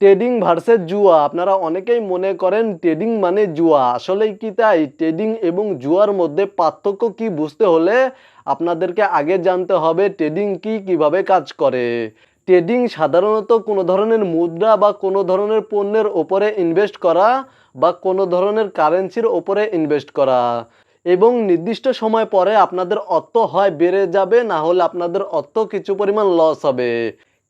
Trading versus জুয়া। আপনারা অনেকেই মনে করেন ট্রেডিং মানে জুয়া। আসলেই কি তাই? ট্রেডিং এবং জুয়ার মধ্যে পার্থক্য কি বুঝতে হলে আপনাদেরকে আগে জানতে হবে ট্রেডিং কি কীভাবে কাজ করে। ট্রেডিং সাধারণত কোনো ধরনের মুদ্রা বা কোনো ধরনের পণ্যের ওপরে ইনভেস্ট করা বা কোনো ধরনের কারেন্সির ওপরে ইনভেস্ট করা। এবং নির্দিষ্ট সময় পরে আপনাদের অর্থ হয় বেড়ে যাবে, না হলে আপনাদের অর্থ কিছু পরিমাণ লস হবে।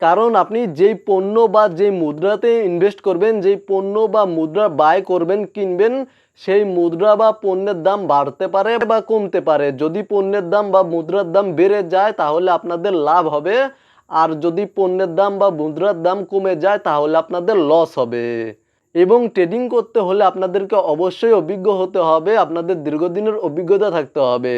কারণ আপনি যেই পণ্য বা যেই মুদ্রাতে ইনভেস্ট করবেন, যেই পণ্য বা মুদ্রা বাই করবেন, কিনবেন, সেই মুদ্রা বা পণ্যের দাম বাড়তে পারে বা কমতে পারে। যদি পণ্যের দাম বা মুদ্রার দাম বেড়ে যায়, তাহলে আপনাদের লাভ হবে। আর যদি পণ্যের দাম বা মুদ্রার দাম কমে যায়, তাহলে আপনাদের লস হবে। এবং ট্রেডিং করতে হলে আপনাদেরকে অবশ্যই অভিজ্ঞ হতে হবে, আপনাদের দীর্ঘদিনের অভিজ্ঞতা থাকতে হবে।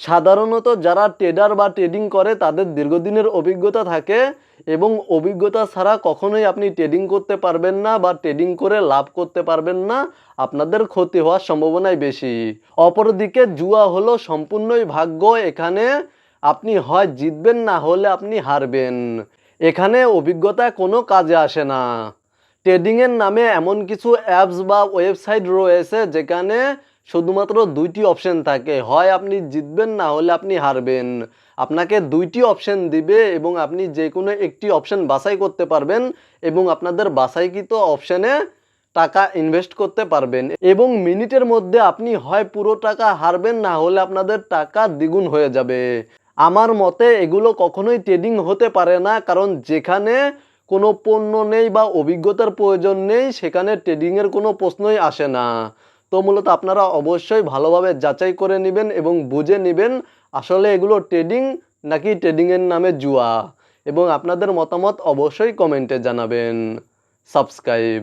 সাধারণত যারা ট্রেডার বা ট্রেডিং করে, তাদের দীর্ঘদিনের অভিজ্ঞতা থাকে। এবং অভিজ্ঞতা ছাড়া কখনোই আপনি ট্রেডিং করতে পারবেন না বা ট্রেডিং করে লাভ করতে পারবেন না, আপনাদের ক্ষতি হওয়ার সম্ভাবনাই বেশি। অপরদিকে জুয়া হলো সম্পূর্ণই ভাগ্য, এখানে আপনি হয় জিতবেন না হলে আপনি হারবেন। এখানে অভিজ্ঞতা কোনো কাজে আসে না। ট্রেডিংয়ের নামে এমন কিছু অ্যাপস বা ওয়েবসাইট রয়েছে যেখানে শুধুমাত্র দুইটি অপশন থাকে। হয় আপনি জিতবেন, না হলে আপনি হারবেন। আপনাকে দুইটি অপশন দিবে এবং আপনি যে কোনো একটি অপশন বাছাই করতে পারবেন এবং আপনাদের বাছাইকৃত অপশনে টাকা ইনভেস্ট করতে পারবেন। এবং মিনিটের মধ্যে আপনি হয় পুরো টাকা হারবেন, না হলে আপনাদের টাকা দ্বিগুণ হয়ে যাবে। আমার মতে এগুলো কখনোই ট্রেডিং হতে পারে না, কারণ যেখানে কোনো পণ্য নেই বা অভিজ্ঞতার প্রয়োজন নেই, সেখানে ট্রেডিংয়ের কোনো প্রশ্নই আসে না। তো মূলত আপনারা অবশ্যই ভালোভাবে যাচাই করে নেবেন এবং বুঝে নেবেন আসলে এগুলো ট্রেডিং নাকি ট্রেডিংয়ের নামে জুয়া। এবং আপনাদের মতামত অবশ্যই কমেন্টে জানাবেন। সাবস্ক্রাইব।